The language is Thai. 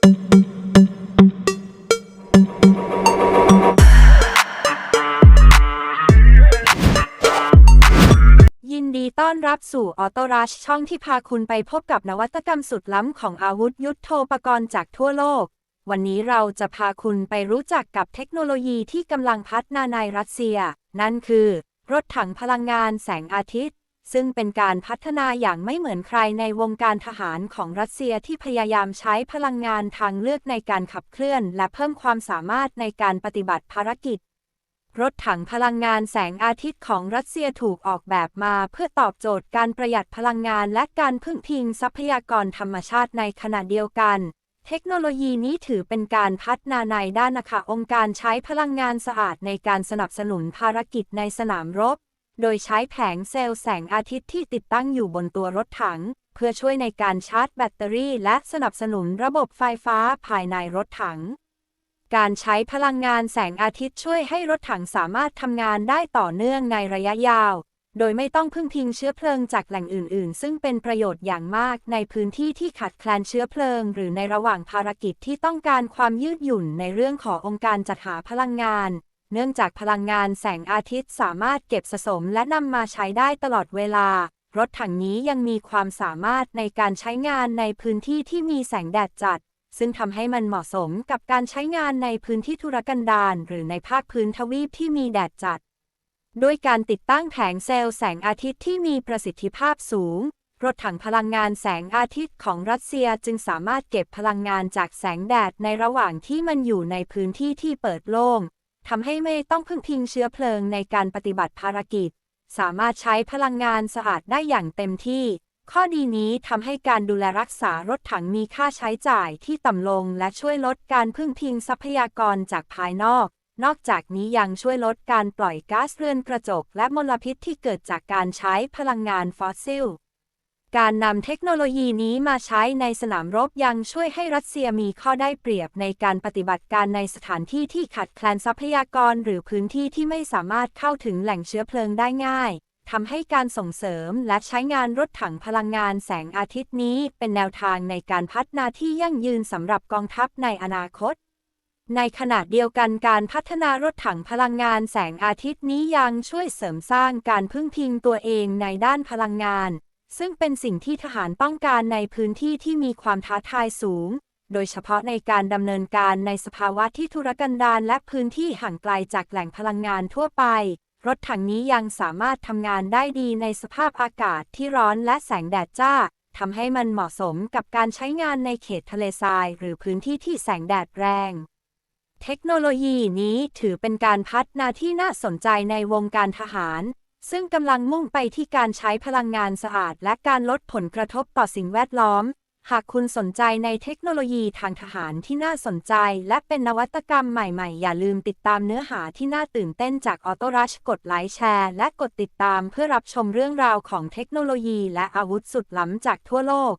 ยินดีต้อนรับสู่ออโตรัชช่องที่พาคุณไปพบกับนวัตกรรมสุดล้ำของอาวุธยุทโธปกรณ์จากทั่วโลก วันนี้เราจะพาคุณไปรู้จักกับเทคโนโลยีที่กำลังพัฒนาในรัสเซีย นั่นคือ รถถังพลังงานแสงอาทิตย์ ซึ่งเป็นการพัฒนาอย่างไม่เหมือนใครในวงการทหารของรัสเซียที่พยายามใช้พลังงานทางเลือกในการขับเคลื่อน และเพิ่มความสามารถในการปฏิบัติภารกิจ รถถังพลังงานแสงอาทิตย์ของรัสเซียถูกออกแบบมาเพื่อตอบโจทย์การประหยัดพลังงานและการพึ่งพิงทรัพยากรธรรมชาติในขณะเดียวกันเทคโนโลยีนี้ถือเป็นการพัฒนาในด้านนะคะองค์การใช้พลังงานสะอาดในการสนับสนุนภารกิจในสนามรบ โดยใช้แผงเซลล์แสงอาทิตย์ที่ติดตั้งอยู่บนตัวรถถัง เพื่อช่วยในการชาร์จแบตเตอรี่ และสนับสนุนระบบไฟฟ้าภายในรถถัง การใช้พลังงานแสงอาทิตย์ช่วยให้รถถังสามารถทำงานได้ต่อเนื่องในระยะยาว โดยไม่ต้องพึ่งพิงเชื้อเพลิงจากแหล่งอื่น ๆ ซึ่งเป็นประโยชน์อย่างมากในพื้นที่ที่ขาดแคลนเชื้อเพลิง หรือในระหว่างภารกิจที่ต้องการความยืดหยุ่นในเรื่องขององค์การจัดหาพลังงาน เนื่องจากพลังงานแสงอาทิตย์สามารถเก็บสะสมและนำมาใช้ได้ตลอดเวลา รถถังนี้ยังมีความสามารถในการใช้งานในพื้นที่ที่มีแสงแดดจัด ซึ่งทำให้มันเหมาะสมกับการใช้งานในพื้นที่ธุรกันดารหรือในภาคพื้นทวีปที่มีแดดจัด ด้วยการติดตั้งแผงเซลล์แสงอาทิตย์ที่มีประสิทธิภาพสูงรถถังพลังงานแสงอาทิตย์ของรัสเซียจึงสามารถเก็บพลังงานจากแสงแดดในระหว่างที่มันอยู่ในพื้นที่ที่เปิดโล่ง ทำให้ไม่ต้องพึ่งพิงเชื้อเพลิงในการปฏิบัติภารกิจ สามารถใช้พลังงานสะอาดได้อย่างเต็มที่ ข้อดีนี้ทำให้การดูแลรักษารถถังมีค่าใช้จ่ายที่ต่ำลงและช่วยลดการพึ่งพิงทรัพยากรจากภายนอก นอกจากนี้ยังช่วยลดการปล่อยก๊าซเรือนกระจกและมลพิษที่เกิดจากการใช้พลังงานฟอสซิล การนำเทคโนโลยีนี้มาใช้ในสนามรบยังช่วยให้รัสเซียมีข้อได้เปรียบในการปฏิบัติการในสถานที่ที่ขาดแคลนทรัพยากรหรือพื้นที่ที่ไม่สามารถเข้าถึงแหล่งเชื้อเพลิงได้ง่ายทำให้การส่งเสริมและใช้งานรถถังพลังงานแสงอาทิตย์นี้ เป็นแนวทางในการพัฒนาที่ยั่งยืนสำหรับกองทัพในอนาคต ในขณะเดียวกันการพัฒนารถถังพลังงานแสงอาทิตย์นี้ยังช่วยเสริมสร้างการพึ่งพิงตัวเองในด้านพลังงาน ซึ่งเป็นสิ่งที่ทหารต้องการในพื้นที่ที่มีความท้าทายสูง โดยเฉพาะในการดำเนินการในสภาวะที่ทุรกันดารและพื้นที่ห่างไกลจากแหล่งพลังงานทั่วไป รถถังนี้ยังสามารถทำงานได้ดีในสภาพอากาศที่ร้อนและแสงแดดจ้าทำให้มันเหมาะสมกับการใช้งานในเขตทะเลทราย หรือพื้นที่ที่แสงแดดแรง เทคโนโลยีนี้ถือเป็นการพัฒนาที่น่าสนใจในวงการทหาร ซึ่งกำลังมุ่งไปที่การใช้พลังงานสะอาด และการลดผลกระทบต่อสิ่งแวดล้อม หากคุณสนใจในเทคโนโลยีทางทหารที่น่าสนใจ และเป็นนวัตกรรมใหม่ๆ อย่าลืมติดตามเนื้อหาที่น่าตื่นเต้นจากออโตรัชกดไลค์แชร์ และกดติดตามเพื่อรับชมเรื่องราวของเทคโนโลยี และอาวุธสุดล้ำจากทั่วโลก